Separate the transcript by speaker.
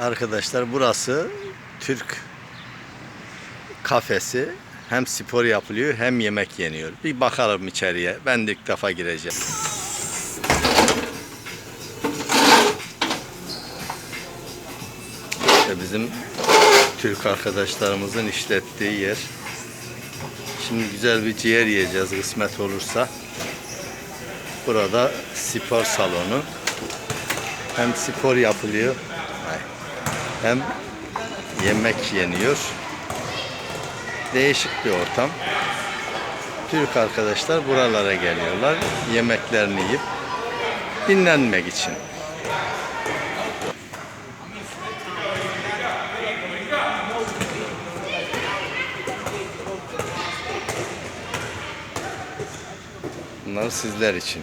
Speaker 1: Arkadaşlar burası Türk kafesi. Hem spor yapılıyor hem yemek yeniyor. Bir bakalım içeriye. Ben de ilk defa gireceğim. İşte bizim Türk arkadaşlarımızın işlettiği yer. Şimdi güzel bir ciğer yiyeceğiz kısmet olursa. Burada spor salonu. Hem spor yapılıyor hem yemek yeniyor. Değişik bir ortam. Türk arkadaşlar buralara geliyorlar. Yemeklerini yiyip dinlenmek için. Bunlar sizler için.